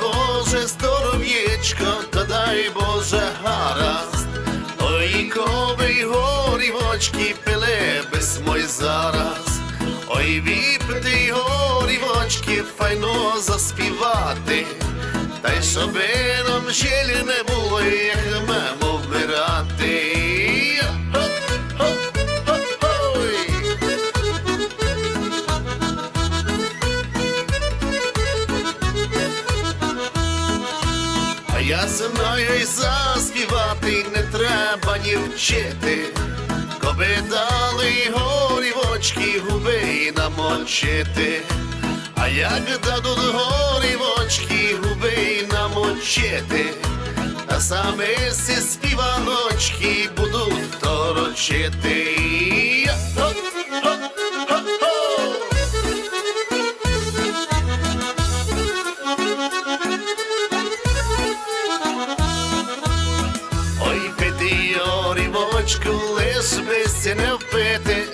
Боже здоров'ячко, та дай Боже гаразд, ой коби горівочки пиле без мой зараз, ой віпти горівочки, файно заспівати, та й щоб нам жілі не було, як Я знаю й заспівати не треба ні вчити, коби дали горівочки губи намочити. А як дадуть горівочки губи намочити, а саме ці співаночки будуть торочити. Орівочку, лиш би не впити,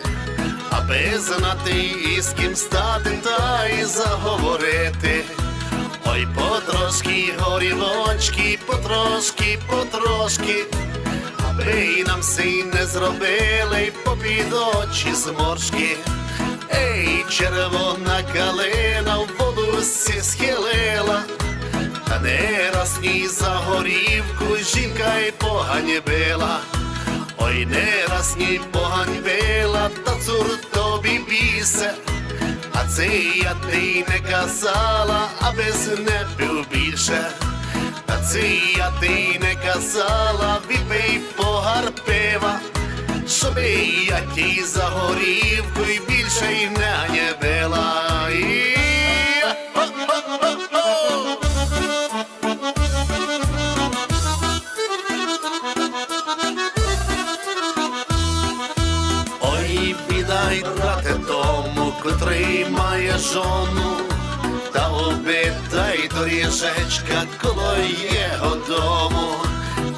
аби знати і з ким стати та й заговорити. Ой, потрошки горівочки, потрошки, потрошки, аби й нам син не зробили попід очі зморшки. Ей, червона калина в воду схилила. Та не раз ні за горівку жінка й поганьбила. Ой, не раз ні поганьбила, та цур тобі бісе. А це я ти не казала, абез не пив більше. Та це я ти не казала, випий погар пива. Щоби я тій загорів, й більше й не котрий має жону, та убитай доріжечка коло його дому,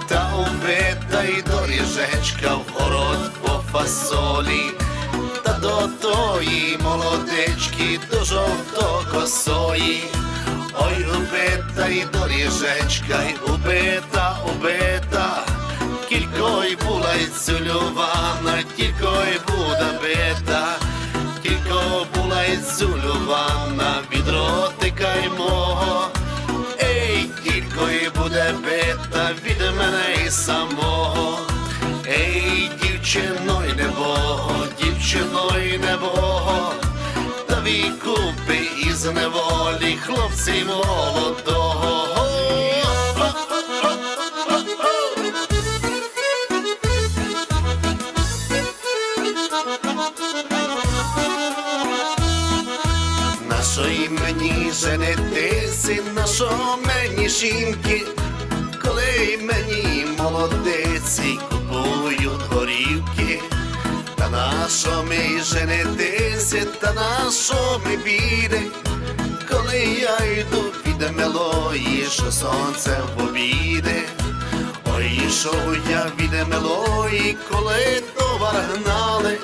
та убитай доріжечка в город по фасолі, та до тої молодечки, до жовтокосої. Ой, убитай доріжечка, й убита, убита. Кількой була й цюлювана, кількой буде бита, й від ротика й мого. Ей, кілько й буде бита від мене й самого. Ей, дівчино й небого, дівчино й небого, та вікупи із неволі хлопці молодого. Мені женитися, нашо мені жінки, коли мені молодиці купують горівки, та нашо ми женитися, та нашо ми біде, коли я йду від мелої, що сонце в обіде. Ой, йшов я від мелої, коли товар гнали,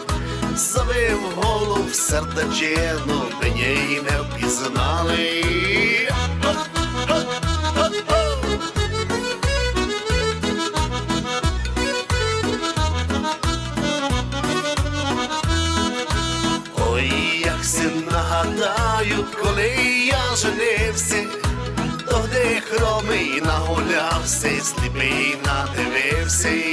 Завив голову в сердечину, мені й не впізнали. Ой, як си нагадаю, коли я женився, то де хромий нагулявся, сліпий надивився.